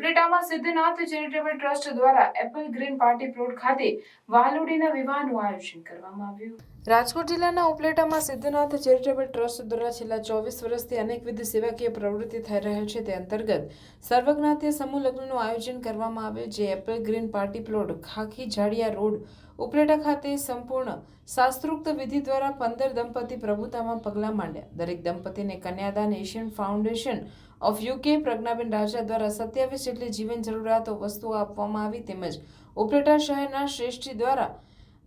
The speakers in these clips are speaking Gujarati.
ઉપલેટામાં સિદ્ધનાથ ચેરિટેબલ ટ્રસ્ટ દ્વારા એપલ ગ્રીન પાર્ટી પ્લોટ ખાતે વાલોડીના વિવાહનું આયોજન કરવામાં આવ્યું. રાજકોટ જિલ્લાના ઉપલેટામાં સિદ્ધનાથ ચેરિટેબલ ટ્રસ્ટ દ્વારા છેલ્લા ચોવીસ વર્ષથી અનેકવિધ સેવાકીય પ્રવૃત્તિ થઈ રહેલ છે. તે અંતર્ગત સર્વજ્ઞાતીય સમૂહ લગ્નનું આયોજન કરવામાં આવ્યું, જે apple green party plot Khakhi Jadiya road Upleta ખાતે સંપૂર્ણ શાસ્ત્રોક્ત વિધિ દ્વારા પંદર દંપતી પ્રભુતામાં પગલાં માંડ્યા. દરેક દંપતીને કન્યાદાન Asian foundation of UK Pragnaben Raja દ્વારા સત્યાવીસ જેટલી જીવન જરૂરિયાતો વસ્તુઓ આપવામાં આવી તેમજ ઉપલેટા શહેરના શ્રેષ્ઠી દ્વારા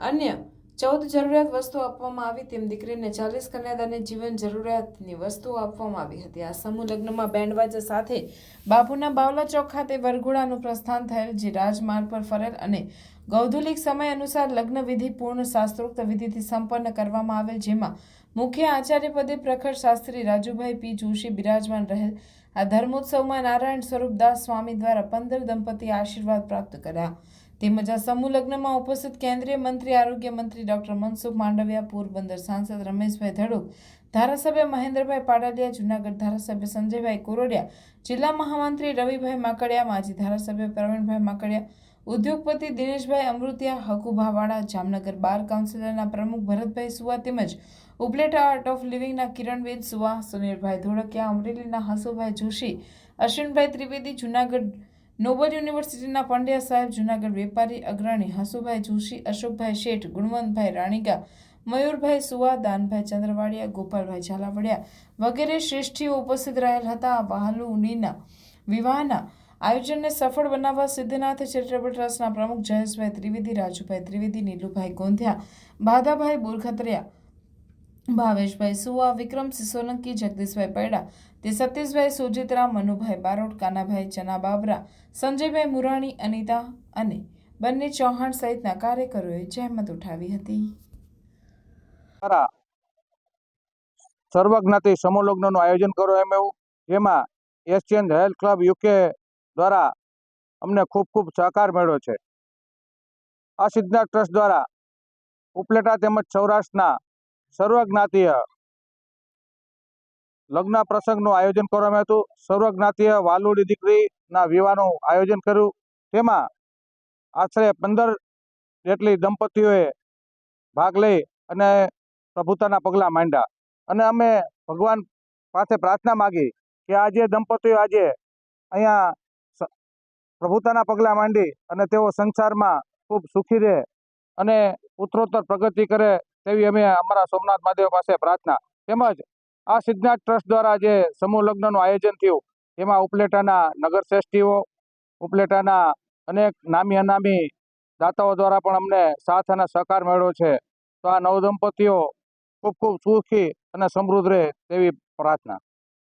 અન્ય ચૌદ જરૂરિયાત વસ્તુઓ આપવામાં આવી તેમ દીકરીને ચાલીસ કન્યાદાનની જીવન જરૂરિયાતની વસ્તુઓ આપવામાં આવી હતી. આ સમૂહ લગ્નમાં બેન્ડવાજા સાથે બાપુના બાવલા ચોક ખાતે વરઘોડાનું પ્રસ્થાન થયેલ, જે રાજમાર્ગ પર ફરેલ અને ગૌધુલિક સમય અનુસાર લગ્ન વિધિ પૂર્ણ શાસ્ત્રોક્ત વિધિથી સંપન્ન કરવામાં આવેલ, જેમાં મુખ્ય આચાર્ય પદે પ્રખર શાસ્ત્રી રાજુભાઈ પી જોશી બિરાજમાન રહેલ. આ ધર્મોત્સવમાં નારાયણ સ્વરૂપદાસ સ્વામી દ્વારા પંદર દંપતી આશીર્વાદ પ્રાપ્ત કર્યા. તેમજ આ સમૂહ લગ્નમાં ઉપસ્થિત કેન્દ્રીય મંત્રી, આરોગ્ય મંત્રી ડોક્ટર મનસુખ માંડવિયા, પોરબંદર સાંસદ રમેશભાઈ ધડુક, ધારાસભ્ય મહેન્દ્રભાઈ પાડાલિયા, જુનાગઢ ધારાસભ્ય સંજયભાઈ કોરોડિયા, જિલ્લા મહામંત્રી રવિભાઈ માકડિયા, માજી ધારાસભ્ય પ્રવીણભાઈ માકડિયા, ઉદ્યોગપતિ દિનેશભાઈ અમૃતિયા હકુભાવાળા જામનગર બાર કાઉન્સિલરના પ્રમુખ ભરતભાઈ સુવા તેમજ ઉપલેટા આર્ટ ઓફ લિવિંગના કિરણબેન સુવા, સુનિલભાઈ ધોળકિયા, અમરેલીના હસુભાઈ જોશી, અશ્વિનભાઈ ત્રિવેદી, જૂનાગઢ નોબલ યુનિવર્સિટીના પંડ્યા સાહેબ, જૂનાગઢ વેપારી અગ્રણી હસુભાઈ જોશી, અશોકભાઈ શેઠ, ગુણવંતભાઈ રાણીગા, મયુરભાઈ સુવા, દાનભાઈ ચંદ્રવાડિયા, ગોપાલભાઈ ઝાલાવડિયા વગેરે શ્રેષ્ઠીઓ ઉપસ્થિત રહેલ હતા. આ વહાલુનીના વિવાહના આયોજનને સફળ બનાવવા સિદ્ધનાથ ચેરિટેબલ ટ્રસ્ટના પ્રમુખ જયેશભાઈ ત્રિવેદી, રાજુભાઈ ત્રિવેદી, નીલુભાઈ ગોંધિયા, બાધાભાઈ બોરખતરિયા ભાવેશભાઈ સુવા વિક્રમસિંહ સોલંકી જગદીશભાઈ પૈડા, તે સતીશભાઈ સોજિત્રા, મનુભાઈ બારોટ, કાનાભાઈ ચના બાબરા સંજયભાઈ મુરાણી, અનિતા અને બંને ચૌહાણ સહિતના કાર્યકરોએ જહેમત ઉઠાવી હતી. સર્વજ્ઞાતિ સમૂહ આયોજન કરવામાં એવું. જેમાં એશિયન હેલ્થ ક્લબ યુકે દ્વારા અમને ખૂબ ખૂબ સહકાર મળ્યો છે. આ સિદ્ધનાથ ટ્રસ્ટ દ્વારા ઉપલેટા તેમજ સૌરાષ્ટ્રના સર્વજ્ઞાતીય લગ્ન પ્રસંગનું આયોજન કરવામાં હતું. સર્વજ્ઞાતીય વાલુડી દીકરીના વિવાહનું આયોજન કર્યું. તેમાં આશરે પંદર જેટલી દંપતીઓએ ભાગ લઈ અને પ્રભુતાના પગલાં માંડ્યા. અને અમે ભગવાન પાસે પ્રાર્થના માગી કે આ જે દંપતીઓ આજે અહીંયા પ્રભુતાના પગલાં માંડી અને તેઓ સંસારમાં ખૂબ સુખી રહે અને ઉત્તરોત્તર પ્રગતિ કરે તેવી અમે અમારા સોમનાથ મહાદેવ પાસે પ્રાર્થના. તેમજ આ સિદ્ધનાથ ટ્રસ્ટ દ્વારા જે સમૂહ લગ્નનું આયોજન થયું તેમાં ઉપલેટાના નગરશ્રેષ્ઠીઓ ઉપલેટાના અનેક નામી અનામી દાતાઓ દ્વારા પણ અમને સાથ અને સહકાર મળ્યો છે. તો આ નવદંપતીઓ ખૂબ ખૂબ સુખી અને સમૃદ્ધ રહે તેવી પ્રાર્થના.